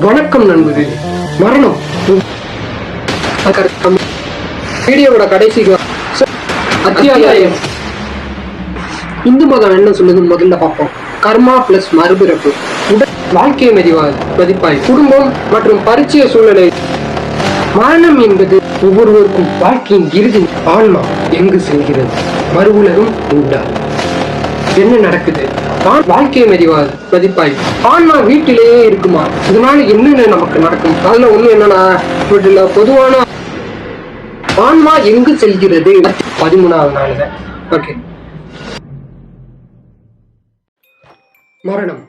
வணக்கம் நண்பர்களே மரணம். வீடியோவோட கடைசி அத்தியாயம். இந்து மதம் என்ன சொல்லுதுன்னு முதல்ல பார்ப்போம். கர்மா பிளஸ் மறுபிறப்பு. உடல் வாழ்க்கையை மதிவா மதிப்பாய். குடும்பம் மற்றும் பரிச்சய சூழ்நிலை. மரணம் என்பது ஒவ்வொருவருக்கும் வாழ்க்கையின் இறுதி ஆன்மா எங்கு செல்கிறது? மறு உலகம் உண்டா? என்ன நடக்குது? தான் வாழ்க்கை மதிவாது மதிப்பாய். ஆன்மா வீட்டிலேயே இருக்குமா? இதனால என்னென்ன நமக்கு நடக்கும்? அதுல ஒண்ணு என்னன்னா இவற்றில் பொதுவான ஆன்மா எங்கு செல்கிறது? பதிமூணாவது நாள் ஓகே மரணம்.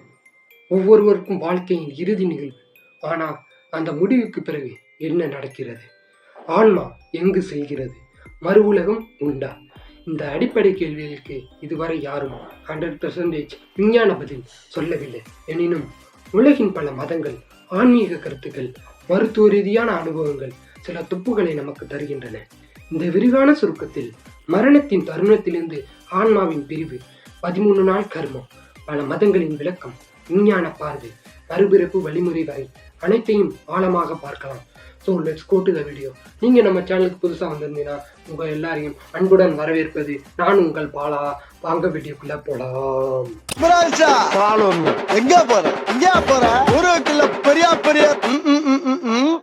ஒவ்வொருவருக்கும் வாழ்க்கையின் இறுதி நிகழ்வு. ஆனா அந்த முடிவுக்கு பிறகு என்ன நடக்கிறது? ஆன்மா எங்கு செல்கிறது? மறு உலகம் உண்டா? இந்த அடிப்படை கேள்விகளுக்கு இதுவரை யாரும் ஹண்ட்ரட் பெர்சன்டேஜ் விஞ்ஞான பதில் சொல்லவில்லை. எனினும் உலகின் பல மதங்கள் ஆன்மீக கருத்துக்கள் மருத்துவ ரீதியான அனுபவங்கள் சில துப்புகளை நமக்கு தருகின்றன. இந்த விரிவான சுருக்கத்தில் மரணத்தின் தருணத்திலிருந்து ஆன்மாவின் பிரிவு பதிமூணு நாள் கர்மம் பல மதங்களின் விளக்கம் விஞ்ஞான பார்வை மறுபிறப்பு வழிமுறை வரை அனைத்தையும் ஆழமாக பார்க்கலாம். So let's go to the video நீங்கள் நம்ம சேனலுக்கு புதுசாக வந்திருந்தீங்கன்னா உங்கள் எல்லாரையும் அன்புடன் வரவேற்பது நான் உங்கள் பாலா. வாங்க வீடியோக்குள்ள போலாம். அமராஜா எங்க போற? எங்க போற? ஊருக்குள்ள பெரிய பெரிய ம், ம்.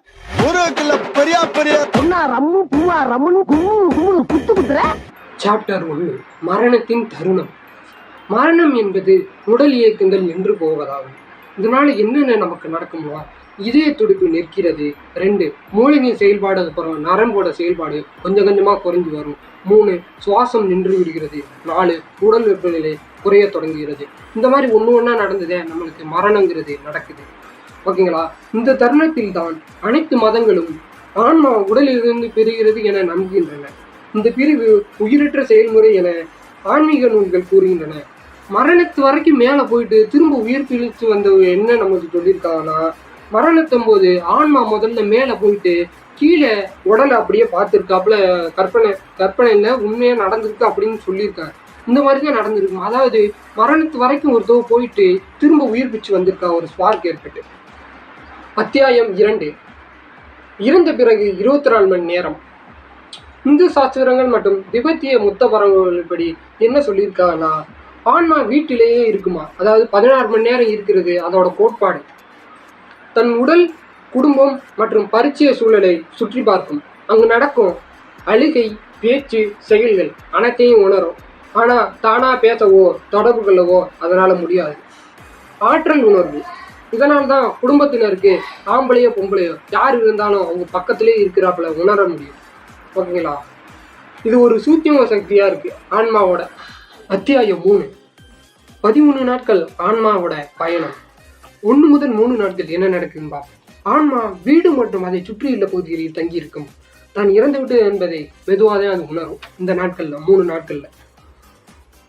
ஊருக்குள்ள பெரிய பெரிய பொண்ணா ரம்மு பூவா ரம்முன்னு கும்மு கும்முன்னு குத்து குத்துற? சாப்டர் ஒன்று மரணத்தின் தருணம். மரணம் என்பது உடல் இயக்கங்கள் நின்று போவதாகும். இதனால என்னென்ன நமக்கு நடக்கும்னா இதய துடிப்பு நிற்கிறது. ரெண்டு மூளையின் செயல்பாடு அப்புறம் நரம்போட செயல்பாடு கொஞ்சம் கொஞ்சமாக குறைஞ்சு வரும். மூணு சுவாசம் நின்று விடுகிறது. நாலு உடல் வெப்பநிலை குறைய தொடங்குகிறது. இந்த மாதிரி ஒன்று ஒன்றா நடந்ததே நம்மளுக்கு மரணங்கிறது நடக்குது. ஓகேங்களா? இந்த தருணத்தில் தான் அனைத்து மதங்களும் ஆன்மா உடலிலிருந்து பெறுகிறது என நம்புகின்றன. இந்த பிரிவு உயிரற்ற செயல்முறை என ஆன்மீக நூல்கள் கூறுகின்றன. மரணத்து வரைக்கும் மேலே போயிட்டு திரும்ப உயிர் பிழிச்சு வந்த என்ன நமக்கு சொல்லியிருக்காங்கன்னா மரணத்தும் போது ஆன்மா முதல்ல மேலே போயிட்டு கீழே உடலை அப்படியே பார்த்துருக்காப்புல கற்பனை கற்பனையில் உண்மையாக நடந்திருக்கு அப்படின்னு சொல்லியிருக்காரு. இந்த மாதிரி தான் நடந்திருக்கும். அதாவது மரணத்து வரைக்கும் ஒருத்தவ போயிட்டு திரும்ப உயிர் பிச்சு வந்திருக்கா ஒரு ஸ்பார்க் ஏற்பட்டு. அத்தியாயம் இரண்டு. இறந்த பிறகு இருபத்தி நாலு மணி நேரம். இந்து சாஸ்திரங்கள் மற்றும் திபெத்திய முத்த பரம்பரைப்படி என்ன சொல்லியிருக்காங்கன்னா ஆன்மா வீட்டிலேயே இருக்குமா? அதாவது பதினாறு மணி நேரம் இருக்கிறது அதோட கோட்பாடு. தன் உடல் குடும்பம் மற்றும் பரிச்சய சூழலை சுற்றி பார்க்கும். அங்கு நடக்கும் அழுகை பேச்சு செயல்கள் அனைத்தையும் உணரும். ஆனால் தானா பேசவோ தொடர்பு கொள்ளவோ அதனால் முடியாது. ஆற்றல் உணர்வு. இதனால் தான் குடும்பத்தினருக்கு ஆம்பளையோ பொம்பளையோ யார் இருந்தாலும் அவங்க பக்கத்திலே இருக்கிறாப்புல உணர முடியும். ஓகேங்களா? இது ஒரு சூத்தியம சக்தியாக இருக்கு. ஆன்மாவோட அத்தியாயம் மூணு. பதிமூணு நாட்கள் ஆன்மாவோட பயணம். ஒன்று முதல் மூணு நாட்கள் என்ன நடக்கும்பா பார்ப்போம். ஆன்மா வீடு மற்றும் அதை சுற்றியுள்ள பகுதிகளில் தங்கியிருக்கும். தான் இறந்து விட்டு என்பதை மெதுவாக தான் அது உணரும். இந்த நாட்கள்ல மூணு நாட்கள்ல.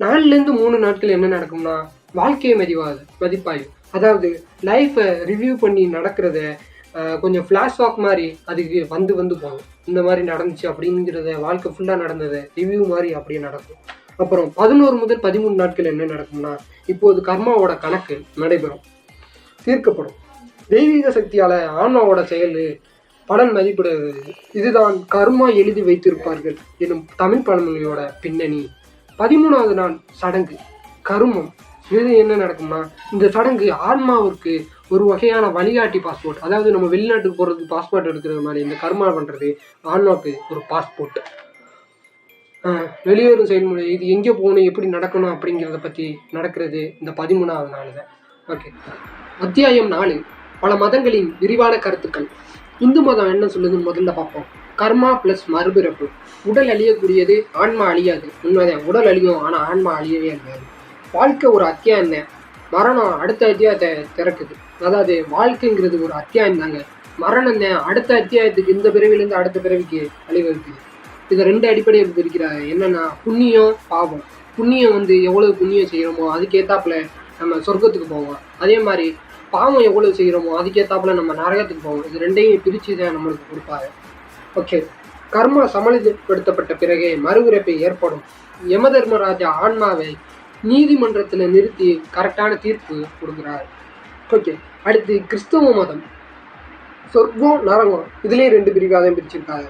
நாலுலேருந்து மூணு நாட்கள் என்ன நடக்கும்னா வாழ்க்கையை மதிவாது மதிப்பாய்வு அதாவது லைஃப்பை ரிவ்யூ பண்ணி நடக்கிறத கொஞ்சம் ஃப்ளாஷ்பாக் மாதிரி அதுக்கு வந்து வந்து போகும். இந்த மாதிரி நடந்துச்சு அப்படிங்கிறத வாழ்க்கை ஃபுல்லாக நடந்ததை ரிவ்யூ மாதிரி அப்படியே நடக்கும். அப்புறம் பதினோரு முதல் பதிமூணு நாட்கள் என்ன நடக்கும்னா இப்போது கர்மாவோட கணக்கு நடைபெறும். தீர்க்கப்படும். தெய்வீக சக்தியால ஆன்மாவோட செயல் பலன் மதிப்பிடுவது இதுதான் கர்மா எழுதி வைத்திருப்பார்கள் எனும் தமிழ் பழமொழியோட பின்னணி. பதிமூணாவது நாள் சடங்கு கருமம். இது என்ன நடக்கும்னா இந்த சடங்கு ஆன்மாவிற்கு ஒரு வகையான வழிகாட்டி பாஸ்போர்ட் அதாவது நம்ம வெளிநாட்டுக்கு போகிறதுக்கு பாஸ்போர்ட் எடுக்கிறது மாதிரி இந்த கர்மா பண்ணுறது ஆன்மாவுக்கு ஒரு பாஸ்போர்ட் வெளியேறும் செயல்முறை இது எங்கே போகணும் எப்படி நடக்கணும் அப்படிங்கிறத பற்றி நடக்கிறது இந்த பதிமூணாவது நாள் தான் ஓகே. அத்தியாயம் நாலு பல மதங்களின் விரிவான கருத்துக்கள். இந்து மதம் என்ன சொல்லுதுன்னு முதல்ல பார்ப்போம். கர்மா ப்ளஸ் மறுபிறப்பு. உடல் அழியக்கூடியது ஆன்மா அழியாது. உண்மைதான். உடல் அழியும் ஆனால் ஆன்மா அழியவே அழியாது. வாழ்க்கை ஒரு அத்தியாயம் தான். மரணம் அடுத்த அத்தியாயத்தை திறக்குது. அதாவது வாழ்க்கைங்கிறது ஒரு அத்தியாயம் தாங்க. மரணம் தான். அடுத்த அத்தியாயத்துக்கு இந்த பிறவிலேருந்து அடுத்த பிறவிக்கு அழிவகுக்குது இதை ரெண்டு அடிப்படையை பிரிக்கிறாங்க. என்னென்னா புண்ணியம் பாவம். புண்ணியம் வந்து எவ்வளவு புண்ணியம் செய்கிறோமோ அதுக்கேற்றாப்புல நம்ம சொர்க்கத்துக்கு போவோம். அதே மாதிரி பாவம் எவ்வளவு செய்கிறோமோ அதுக்கேற்றாப்புல நம்ம நரகத்துக்கு போவோம். இது ரெண்டையும் பிரித்து தான் நம்மளுக்கு கொடுப்பாரு. ஓகே. கர்மா சமநிலைப்படுத்தப்பட்ட பிறகே மறுபிறப்பு ஏற்படும். யம தர்மராஜா ஆன்மாவை நீதிமன்றத்தில் நிறுத்தி கரெக்டான தீர்ப்பு கொடுக்குறார். ஓகே. அடுத்து கிறிஸ்தவ மதம். சொர்க்கம் நரகம் இதுலேயும் ரெண்டு பிரிவாக தான் பிரிச்சிருக்காங்க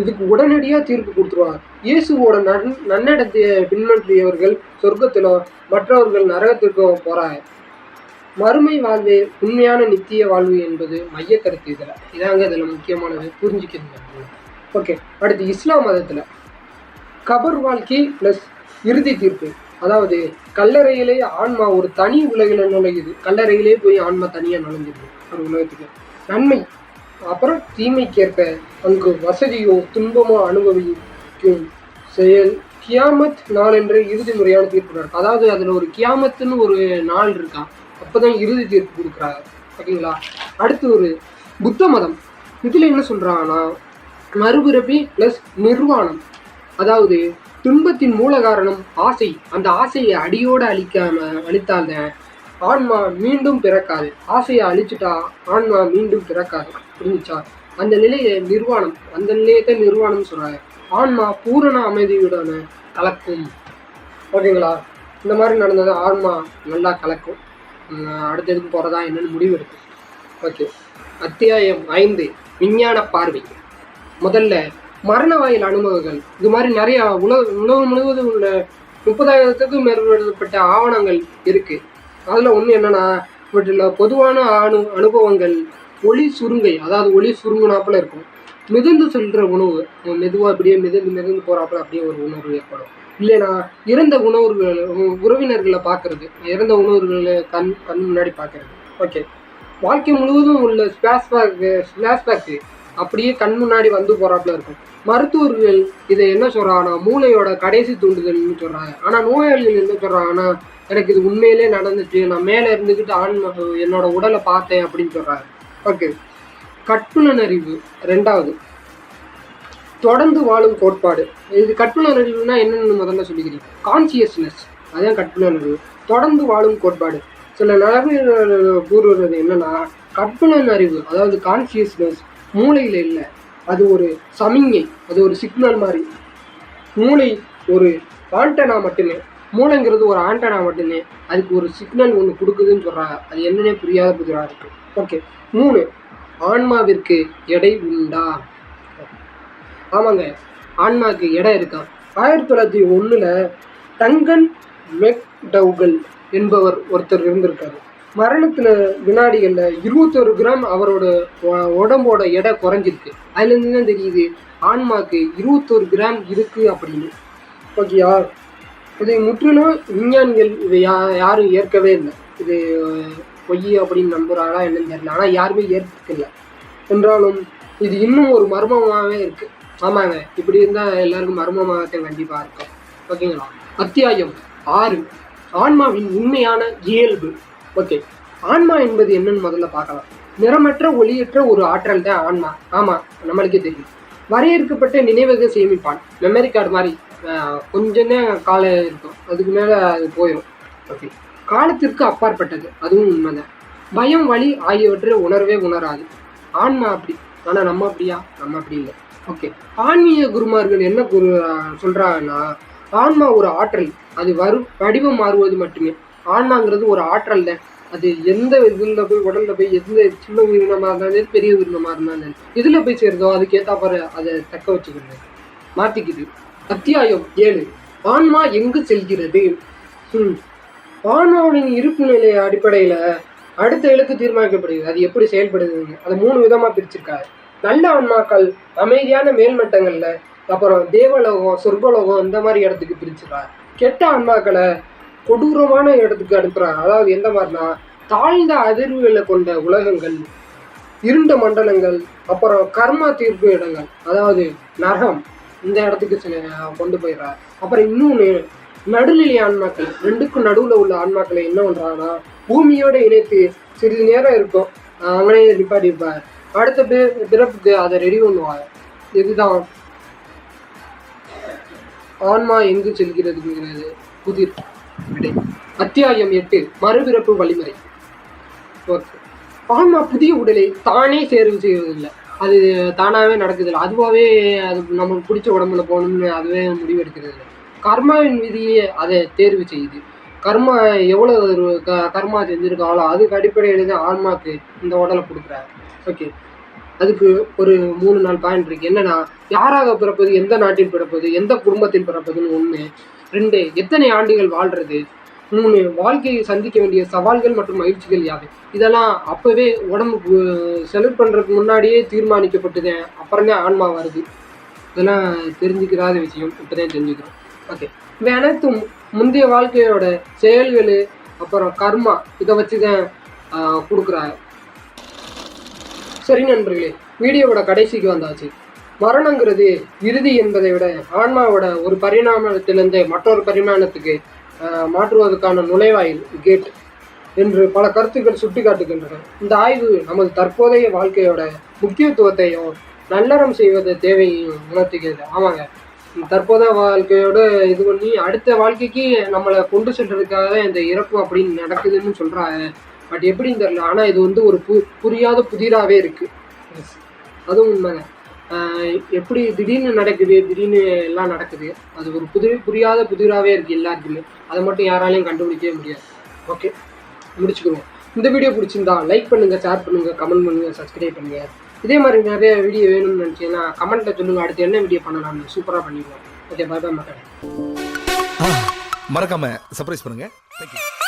இதுக்கு உடனடியாக தீர்ப்பு கொடுத்துருவார். இயேசுவோட நன் நன்னடத்தை பின்பற்றியவர்கள் சொர்க்கத்திலும் மற்றவர்கள் நரகத்திற்கும் போகிறாங்க மறுமை வாழ்வே உண்மையான நித்திய வாழ்வு என்பது மைய கருத்து இதில் இதாங்க இதில் முக்கியமானது. புரிஞ்சுக்கிறது ஓகே. அடுத்து இஸ்லாம் மதத்தில் கபர் வாழ்க்கை ப்ளஸ் இறுதி தீர்ப்பு. அதாவது கல்லறையிலே ஆன்மா ஒரு தனி உலகில் நுழையுது. கல்லறையிலே போய் ஆன்மா தனியாக நுழைஞ்சிடுது. ஒரு உலகத்துக்கு. நன்மை. அப்புறம் தீமைக்கேற்ப அங்கு வசதியோ துன்பமோ அனுபவிக்கும் செயல் கியாமத் நாள் என்று இறுதி முறையான தீர்ப்பு அதாவது அதில் ஒரு கியாமத்துன்னு ஒரு நாள் இருக்கா? அப்பதான் இறுதி தீர்ப்பு கொடுக்குறாங்க. ஓகேங்களா அடுத்து ஒரு புத்த மதம். இதில் என்ன சொல்கிறாங்கன்னா மறுபிறப்பி ப்ளஸ் நிர்வாணம். அதாவது துன்பத்தின் மூல காரணம் ஆசை. அந்த ஆசையை அடியோடு அழிக்காம அழித்தால்தான் ஆன்மா மீண்டும் பிறக்காது. ஆசையை அழிச்சிட்டா ஆன்மா மீண்டும் பிறக்காது. புரிஞ்சுச்சா? அந்த நிலையை நிர்வாணம். அந்த நிலையத்தை நிர்வாணம் சொல்றாங்க. ஆன்மா பூரண அமைதியுடன் கலக்கும். ஓகேங்களா இந்த மாதிரி நடந்தது ஆன்மா நல்லா கலக்கும். அடுத்ததுக்கு போகிறதா என்னன்னு முடிவு இருக்கு ஓகே அத்தியாயம் ஐந்து. விஞ்ஞான பார்வை. முதல்ல மரண வாயில் அனுபவங்கள். இது மாதிரி நிறைய உலக உணவு முழுவதும் உள்ள முப்பதாயிரத்துக்கும் மேற்பட்ட ஆவணங்கள் இருக்கு. அதில் ஒன்று என்னன்னா இவற்றில் பொதுவான அனு அனுபவங்கள் ஒளி சுருங்கை அதாவது ஒளி சுருங்குனாப்புல இருக்கும். மிதந்து செல்கிற உணவு மெதுவாக அப்படியே மிதந்து மிதந்து போகிறாப்புல அப்படியே ஒரு உணர்வு ஏற்படும். இல்லைனா இறந்த உணவுகள் உறவினர்களை பார்க்கறது. இறந்த உணவுகளை கண் கண் முன்னாடி பார்க்கறது. ஓகே வாழ்க்கை முழுவதும் உள்ள ஸ்பிளாஷ்பேக் ஸ்பிளாஷ்பேக்கு அப்படியே கண் முன்னாடி வந்து போகிறாப்புல இருக்கும். மருத்துவர்கள் இதை என்ன சொல்கிறாங்கன்னா மூளையோட கடைசி தூண்டுதல்னு சொல்கிறாங்க ஆனால் நோயாளிகள் என்ன சொல்கிறாங்கன்னா எனக்கு இது உண்மையிலே நடந்துச்சு நான் மேலே இருந்துக்கிட்டு ஆண் என்னோட உடலை பார்த்தேன் அப்படின்னு சொல்கிறாங்க ஓகே கற்புணர்வு ரெண்டாவது. தொடர்ந்து வாழும் கோட்பாடு. இது கற்புணர்வுனா என்னன்னு முதல்ல சொல்லிக்கிறீங்க கான்சியஸ்னஸ் அதான் கற்புணர்வு தொடர்ந்து வாழும் கோட்பாடு. சில நடைமுறைகள் கூறுவது என்னன்னா கற்புணர்வு அதாவது கான்சியஸ்னஸ் மூளையில் இல்லை. அது ஒரு சமிங்கை அது ஒரு சிக்னல் மாதிரி. மூளை ஒரு ஆண்டனா மட்டுமே. மூளைங்கிறது ஒரு ஆண்டனா மட்டுமே. அதுக்கு ஒரு சிக்னல் ஒன்று கொடுக்குதுன்னு சொல்கிறாங்க அது என்னன்னே புரியாத புதிராக இருக்கு. ஓகே மூணு ஆன்மாவிற்கு எடை உண்டா? ஆமாங்க ஆன்மாவுக்கு இடம் இருக்கா? ஆயிரத்தி தொள்ளாயிரத்தி ஒன்றில் டங்கன் மெக்டவுகல் என்பவர் ஒருத்தர் இருந்திருக்காரு. மரணத்தில் வினாடிகளில் இருபத்தொரு கிராம் அவரோட உடம்போட எடை குறைஞ்சிருக்கு. அதுலேருந்து தான் தெரியுது? ஆன்மாக்கு இருபத்தொரு கிராம் இருக்குது அப்படின்னு. ஓகேயா இதை முற்றிலும் விஞ்ஞானிகள் இதை யா யாரும் ஏற்கவே இல்லை. இது பொய் அப்படின்னு நம்புகிறாங்களா என்னன்னு தெரியல. ஆனால் யாருமே ஏற்கல. என்றாலும் இது இன்னும் ஒரு மர்மமாகவே இருக்குது ஆமாங்க. இப்படி இருந்தால் எல்லாருக்கும் மர்மமாகத்தான் கண்டிப்பாக இருக்கும். ஓகேங்களா? அத்தியாயம் ஆறு. ஆன்மாவின் உண்மையான இயல்பு. ஓகே. ஆன்மா என்பது என்னன்னு முதல்ல பார்க்கலாம். நிறமற்ற ஒளியற்ற ஒரு ஆற்றல் தான் ஆன்மா. ஆமாம் நம்மளுக்கே தெரியும். வரையறுக்கப்பட்ட நினைவக சேமிப்பான். மெமரி கார்டு மாதிரி. கொஞ்சமே கால இருக்கும். அதுக்கு மேலே அது போயிடும் ஓகே. காலத்திற்கு அப்பாற்பட்டது. அதுவும் உண்மைதான். பயம் வலி ஆகியவற்றை உணரவே உணராது. ஆன்மா அப்படி. ஆனால் நம்ம அப்படியா? நம்ம அப்படி இல்லை. ஓகே ஆன்மீக குருமார்கள் என்ன குரு சொல்கிறாங்கன்னா ஆன்மா ஒரு ஆற்றல். அது வரு வடிவம் மாறுவது மட்டுமே. ஆன்மாங்கிறது ஒரு ஆற்றல் தான். அது எந்த இதில் போய் உடலில் போய் எந்த சின்ன உயிரினமாக இருந்தாலும் பெரிய உயிரினமாக இருந்தாலும் இதில் போய் சேருதோ அதுக்கு அதை தக்க வச்சுக்கிறது. மாற்றிக்குது அத்தியாயம் ஏழு. ஆன்மா எங்கு செல்கிறது? ம். ஆன்மாவின் இருப்பு நிலை அடிப்படையில் அடுத்த இலக்கு தீர்மானிக்கப்படுகிறது. அது எப்படி செயல்படுதுன்னு. அதை மூணு விதமாக பிரிச்சிருக்காரு. நல்ல ஆன்மாக்கள் அமைதியான மேல்மட்டங்களில் அப்புறம் தேவலோகம் சொர்க்கலோகம் இந்த மாதிரி இடத்துக்கு பிரிச்சுறார் கெட்ட ஆன்மாக்களை கொடூரமான இடத்துக்கு அனுப்புறாரு. அதாவது எந்த மாதிரினா தாழ்ந்த அதிர்வுகளை கொண்ட உலகங்கள் இருண்ட மண்டலங்கள் அப்புறம் கர்மா தீர்ப்பு இடங்கள் அதாவது நரகம் இந்த இடத்துக்கு சில கொண்டு போயிடுறார். அப்புறம் இன்னொன்று நடுநிலை ஆன்மாக்கள் ரெண்டுக்கும் நடுவில் உள்ள ஆன்மாக்களை என்ன பண்ணுறாங்கன்னா பூமியோட இணைத்து சிறிது நேரம் இருக்கும். ஆஹ் அங்கேயே நிப்பாட்டியிருப்பார். அடுத்த பிறப்புக்கு அதை ரெடி பண்ணுவாங்க. இதுதான். ஆன்மா எங்கு செல்கிறதுங்கிறது புதிர் விடை. அத்தியாயம் எட்டு மறுபிறப்பு வழிமுறை. ஓகே. ஆன்மா புதிய உடலை தானே தேர்வு செய்வதில்லை. அது தானாகவே நடக்குதில்ல. அதுவாகவே அது நமக்கு பிடிச்ச உடம்புல போகணும்னு அதுவே முடிவெடுக்கிறது இல்லை கர்மாவின் விதியே அதை தேர்வு செய்யுது. கர்மா எவ்வளோ ஒரு க கர்மா செஞ்சுருக்காங்களோ அதுக்கு அடிப்படையில் தான் ஆன்மாக்கு இந்த உடலை கொடுக்குறாரு ஓகே அதுக்கு ஒரு மூணு நாலு பாயிண்ட் இருக்கு. என்னன்னா யாராக பிறப்பது எந்த நாட்டில் பிறப்பது எந்த குடும்பத்தில் பிறப்பதுன்னு ஒன்று ரெண்டு எத்தனை ஆண்டுகள் வாழ்றது? மூணு வாழ்க்கையை சந்திக்க வேண்டிய சவால்கள் மற்றும் மகிழ்ச்சிகள் யாவை? இதெல்லாம் அப்போவே உடம்புக்கு செலக்ட் பண்ணுறதுக்கு முன்னாடியே தீர்மானிக்கப்பட்டது அப்புறமே ஆன்மா வருது. இதெல்லாம் தெரிஞ்சுக்கிறாத விஷயம். இப்போ தான் தெரிஞ்சுக்கிறோம். ஓகே இவை அனைத்தும் முந்தைய வாழ்க்கையோட செயல்கள் அப்புறம் கர்மா இதை வச்சு தான் கொடுக்குறாங்க. சரி நண்பர்களே வீடியோவோட கடைசிக்கு வந்தாச்சு. மரணங்கிறது இறுதி என்பதை விட ஆன்மாவோட ஒரு பரிணாமத்திலிருந்து மற்றொரு பரிமாணத்துக்கு மாற்றுவதற்கான நுழைவாயில் கேட் என்று பல கருத்துக்கள் சுட்டிக்காட்டுகின்றன. இந்த ஆய்வு நமது தற்போதைய வாழ்க்கையோட முக்கியத்துவத்தையும் நல்லறம் செய்வது தேவையையும் உணர்த்துகிறது. ஆமாங்க. தற்போதைய வாழ்க்கையோட இது பண்ணி அடுத்த வாழ்க்கைக்கு நம்மளை கொண்டு செல்றதுக்காக தான் இந்த இறப்பு அப்படின்னு நடக்குதுன்னு சொல்கிறாங்க பட் எப்படின்னு தெரியல. ஆனால் இது வந்து ஒரு பு புரியாத புதிராகவே இருக்கு. Yes. அதுவும் உண்மைங்க. எப்படி திடீர்னு நடக்குது திடீர்னு எல்லாம் நடக்குது அது ஒரு புது புரியாத புதிராகவே இருக்கு எல்லாருக்குமே. அதை மட்டும் யாராலையும் கண்டுபிடிக்கவே முடியாது. ஓகே முடிச்சுக்குவோம். இந்த வீடியோ பிடிச்சிருந்தா லைக் பண்ணுங்க ஷேர் பண்ணுங்க கமெண்ட் பண்ணுங்க சப்ஸ்கிரைப் பண்ணுங்க. இதே மாதிரி நிறைய வீடியோ வேணும்னு நினச்சிங்கன்னா கமெண்ட்ல சொல்லுங்க அடுத்து என்ன வீடியோ பண்ணலாம்னு சூப்பராக பண்ணிடுவோம். ஓகே பை பை மக்களே. மறக்காம சர்ப்ரைஸ் பண்ணுங்க. தேங்க்யூ